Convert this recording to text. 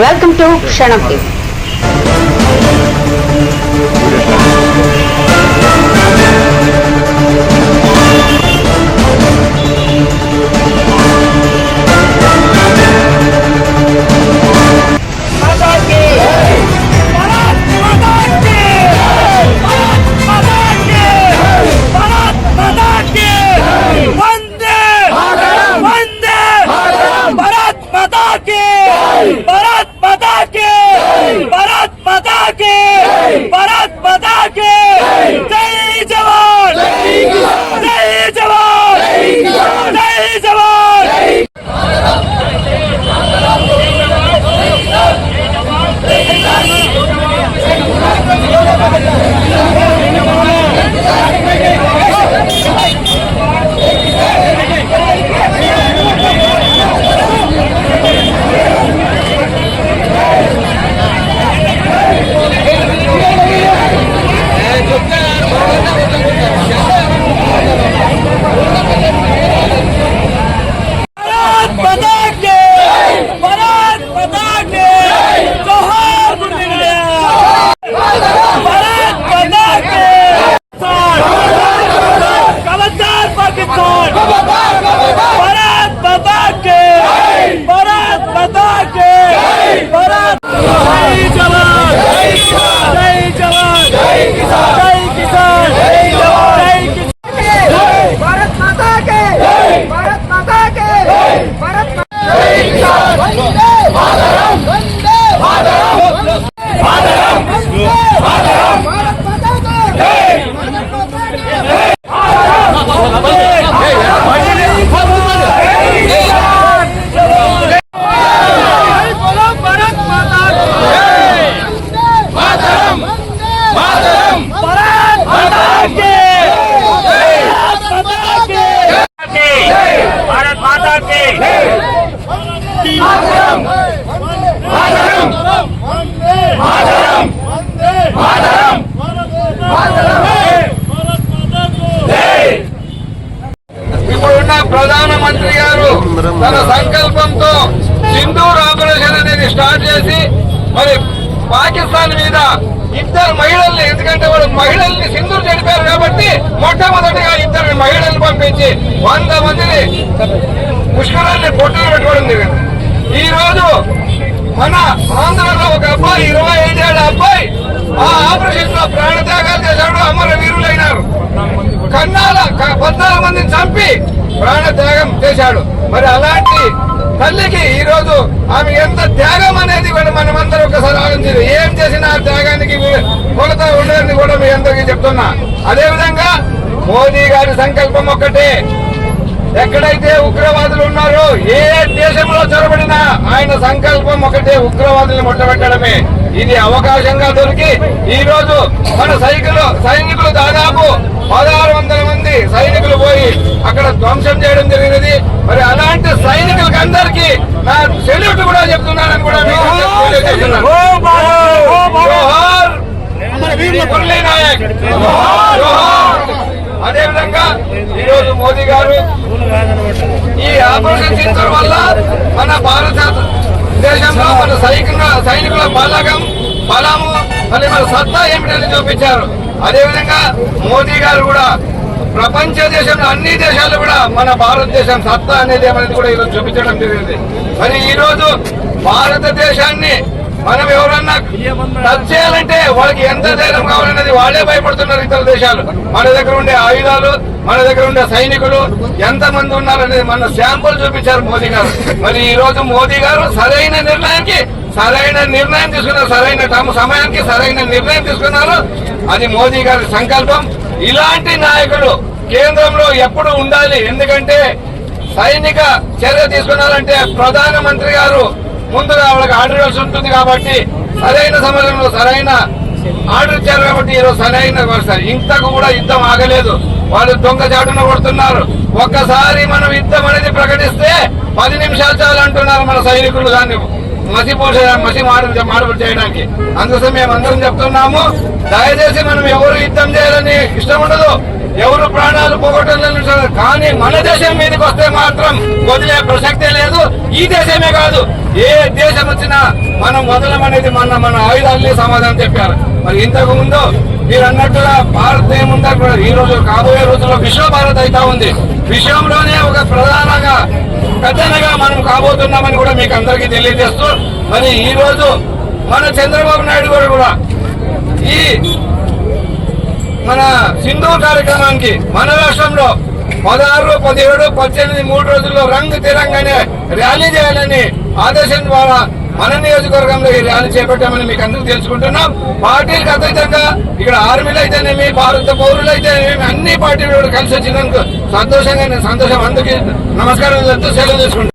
Welcome to క్షణం TV తన సంకల్పంతో సింధూర్ ఆపరేషన్ అనేది స్టార్ట్ చేసి మరి పాకిస్తాన్ మీద ఇద్దరు మహిళల్ని ఎందుకంటే వాళ్ళు మహిళల్ని సింధూర్ చెడిపారు కాబట్టి మొట్టమొదటిగా ఇద్దరు మహిళల్ని పంపించి వంద మందిని పుష్కరాన్ని పొట్టులు పెట్టుకోవడం జరిగింది. ఈ రోజు మన ఆంధ్రలో ఒక అబ్బాయి ఇరవై ఐదేళ్ళ అబ్బాయి ఆ ఆపరేషన్లో ప్రాణత్యాగాలు చేశాడు అమర వీరులైనారు. కన్నాల క- పద్నాలుగు మందిని చంపి ప్రాణ త్యాగం చేశాడు. మరి అలాంటి తల్లికి ఈ రోజు ఆమె ఎంత త్యాగం అనేది కూడా మనమందరం ఒకసారి ఆలోచించారు ఏం చేసినా ఆ త్యాగానికి కొలత ఉండదని కూడా మీ అందరికీ చెప్తున్నా. అదే విధంగా మోదీ గారి సంకల్పం ఒక్కటే. ఎక్కడైతే ఉగ్రవాదులు ఉన్నారో ఏ దేశంలో చొరబడినా ఆయన సంకల్పం ఒకటే ఉగ్రవాదుల్ని ముట్టబెట్టడమే. ఇది అవకాశంగా దొరికి ఈ రోజు మన సైకిల్ సైనికులు దాదాపు పదహారు వందల మంది సైనికులు సెల్యూట్ కూడా చెప్తున్నానని కూడా మీకు అందరికీ తెలియజేస్తున్నాను. ఓ భారత్ ఓ భారత్ జోహార్. మురళీ నాయక్. జోహార్. అదే విధంగా ఈ రోజు మోదీ గారు ఈ ఆపరేషన్ సింధూర్ వల్ల మన భారత దేశంలో మన సైనికుల సైనికుల బలగం బలము మరి మన సత్తా ఏమిటని చూపించారు. అదేవిధంగా మోదీ గారు కూడా ప్రపంచ దేశంలో అన్ని దేశాలు కూడా మన భారతదేశం సత్తా అనేది ఏమనేది కూడా ఈరోజు చూపించడం జరిగింది. మరి ఈరోజు భారతదేశాన్ని మనం ఎవరన్నా టచ్ చేయాలంటే వాళ్ళకి ఎంత ధైర్యం కావాలనేది వాళ్ళే భయపడుతున్నారు ఇతర దేశాలు. మన దగ్గర ఉండే ఆయుధాలు మన దగ్గర ఉండే సైనికులు ఎంత మంది ఉన్నారనేది మన శాంపుల్ చూపించారు మోదీ గారు. మరి ఈ రోజు మోదీ గారు సరైన నిర్ణయానికి సరైన నిర్ణయం తీసుకున్నారు సరైన తమ సమయానికి సరైన నిర్ణయం తీసుకున్నారు. అది మోదీ గారి సంకల్పం. ఇలాంటి నాయకులు కేంద్రంలో ఎప్పుడు ఉండాలి? ఎందుకంటే సైనిక చర్య తీసుకున్నారంటే ప్రధానమంత్రి గారు ముందుగా వాళ్ళకి ఆర్డర్ ఇవ్వాల్సి ఉంటుంది కాబట్టి సరైన సమయంలో సరైన ఆర్డర్ ఇచ్చారు కాబట్టి ఈరోజు సరైన సార్ ఇంతకు కూడా యుద్ధం ఆగలేదు. వాళ్ళు దొంగ చాటున కొడుతున్నారు. ఒక్కసారి మనం యుద్ధం అనేది ప్రకటిస్తే పది నిమిషాలు చాలు అంటున్నారు మన సైనికులు దాన్ని. మసి పోసే మసి మాడు మాడు చేయడానికి. అందుకోసం మేము అందరం చెప్తున్నాము దయచేసి మనం ఎవరు యుద్ధం చేయాలని ఇష్టం ఉండదు. ఎవరు ప్రాణాలు పోగొట్టాలని కానీ మన దేశం మీదకి వస్తే మాత్రం వదిలే ప్రసక్తే లేదు. ఈ దేశమే కాదు ఏ దేశం వచ్చినా మనం వదలమనేది మన మన ఆయుధాలని సమాధానం చెప్పారు. మరి ఇంతకు ముందు మీరు అన్నట్టుగా భారత్ ఏముందా కూడా ఈ రోజు కాబోయే రోజుల్లో విశ్వ భారత్ అయితే ఉంది. విశ్వంలోనే ఒక ప్రధానంగా పెద్దనగా మనం కాబోతున్నామని కూడా మీకు అందరికీ తెలియజేస్తూ మరి ఈ రోజు మన చంద్రబాబు నాయుడు గారు కూడా ఈ మన సింధు కార్యక్రమానికి మన రాష్ట్రంలో పదహారు పదిహేడు పద్దెనిమిది మూడు రోజుల్లో రంగు తిరంగానే ర్యాలీ చేయాలని ఆదేశం ద్వారా మన నియోజకవర్గంలో ఈ ర్యాలీ చేపట్టామని మీకు అందరూ తెలుసుకుంటున్నాం. పార్టీలకు అతీతంగా ఇక్కడ ఆర్మీలు అయితేనేమి భారత పౌరులు అయితేనేమి అన్ని పార్టీలు కూడా కలిసి వచ్చినందుకు సంతోషంగా సంతోషం. అందుకే నమస్కారం చెప్తూ సెలవు తీసుకుంటాం